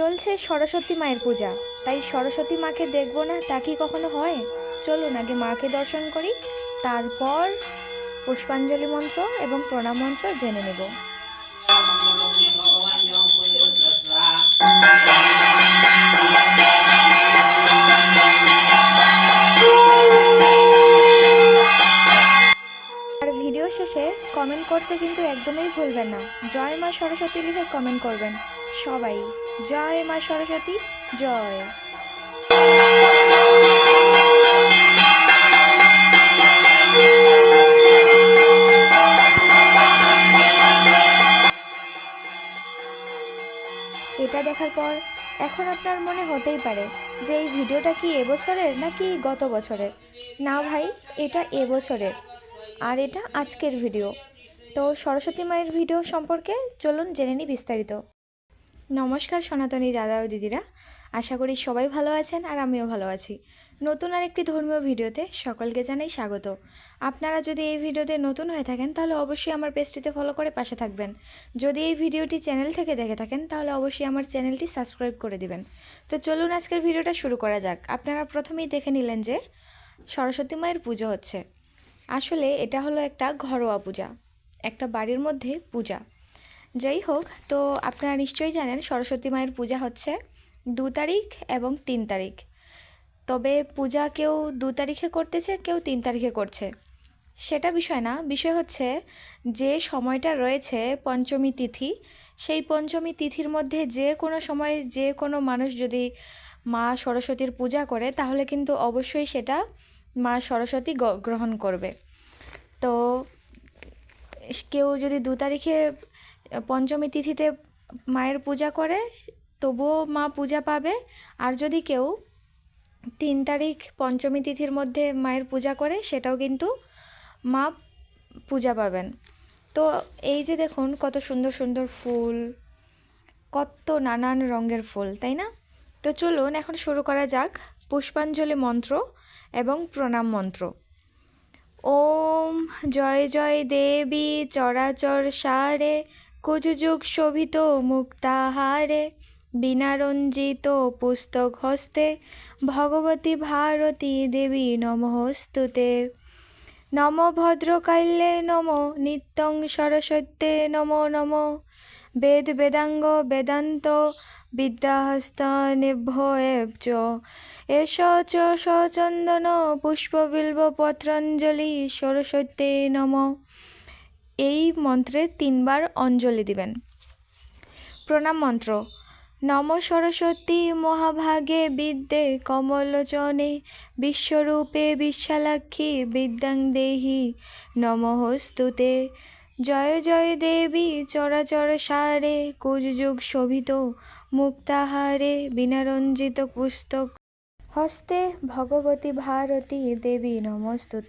চলছে সরস্বতী মায়ের পূজা। তাই সরস্বতী মাকে দেখব না, তা কি কখনো হয়? চলুন আগে মাকে দর্শন করি, তারপর পুষ্পাঞ্জলি মন্ত্র এবং প্রণাম মন্ত্র জেনে নেব। আর ভিডিও শেষে কমেন্ট করতে কিন্তু একদমই ভুলবেন না। জয় মা সরস্বতী লিখে কমেন্ট করবেন। সবাই। জয় মা সরস্বতী, জয়। এটা দেখার পর এখন আপনার মনে হতেই পারে যে এই ভিডিওটা কি এবছরের নাকি গত বছরের? না ভাই, এটা এবছরের। আর এটা আজকের ভিডিও। তো সরস্বতী মায়ের ভিডিও সম্পর্কে চলুন জেনে নিই বিস্তারিত। নমস্কার সনাতনী দাদা ও দিদিরা। আশা করি সবাই ভালো আছেন আর আমিও ভালো আছি। নতুন আর একটি ধর্মীয় ভিডিওতে সকলকে জানাই স্বাগত। আপনারা যদি এই ভিডিওতে নতুন হয়ে থাকেন, তাহলে অবশ্যই আমার পেজটিতে ফলো করে পাশে থাকবেন। যদি এই ভিডিওটি চ্যানেল থেকে দেখে থাকেন, তাহলে অবশ্যই আমার চ্যানেলটি সাবস্ক্রাইব করে দিবেন। তো চলুন আজকের ভিডিওটা শুরু করা যাক। আপনারা প্রথমেই দেখে নিলেন যে সরস্বতী মায়ের পুজো হচ্ছে। আসলে এটা হলো একটা ঘরোয়া পূজা, একটা বাড়ির মধ্যে পূজা। যাই হোক তো আপনারা নিশ্চয়ই জানেন সরস্বতী মায়ের পূজা হচ্ছে দু তারিখ এবং তিন তারিখ। তবে পূজা কেউ দু তারিখে করতেছে, কেউ তিন তারিখে করছে। সেটা বিষয় না, বিষয় হচ্ছে যে সময়টা রয়েছে পঞ্চমী তিথি, সেই পঞ্চমী তিথির মধ্যে যে কোনো সময় যে কোনো মানুষ যদি মা সরস্বতীর পূজা করে, তাহলে কিন্তু অবশ্যই সেটা মা সরস্বতী গ্রহণ করবে। তো কেউ যদি দু তারিখে পঞ্চমী তিথিতে মায়ের পূজা করে, তবুও মা পূজা পাবে। আর যদি কেউ তিন তারিখ পঞ্চমী তিথির মধ্যে মায়ের পূজা করে, সেটাও কিন্তু মা পূজা পাবেন। তো এই যে দেখুন, কত সুন্দর সুন্দর ফুল, কত নানান রঙের ফুল, তাই না? তো চলুন এখন শুরু করা যাক। পুষ্পাঞ্জলি মন্ত্র এবং প্রণাম মন্ত্র। ওম জয় জয় দেবী, চরাচর সারে কুজযুগ শোভিত মুক্তাহারে বিনারঞ্জিত পুস্তক হস্তে, ভগবতী ভারতী দেবী নমস্তুতে। নম ভদ্রকাল্যে নম, নিত্যং সরস্বত্যে নমো নম। বেদ বেদাঙ্গ বেদান্ত বিদ্যাহস্তনিভ্য এষ চ সচন্দন পুষ্পবিল্ব পত্রাঞ্জলি সরস্বত্যে নম। এই মন্ত্রে তিনবার অঞ্জলি দিবেন। প্রণাম মন্ত্র। নম সরস্বতী মহাভাগে বিদ্যে কমলোচনে বিশ্বরূপে বিশালাক্ষী বিদ্যাং দেহি নমস্তুতে জয় জয় দেবী চরাচর সারে কুজযুগ শোভিত মুক্তাহারে বিনারঞ্জিত পুস্তক। হস্তে ভগবতী ভারতী দেবী নমস্তুতে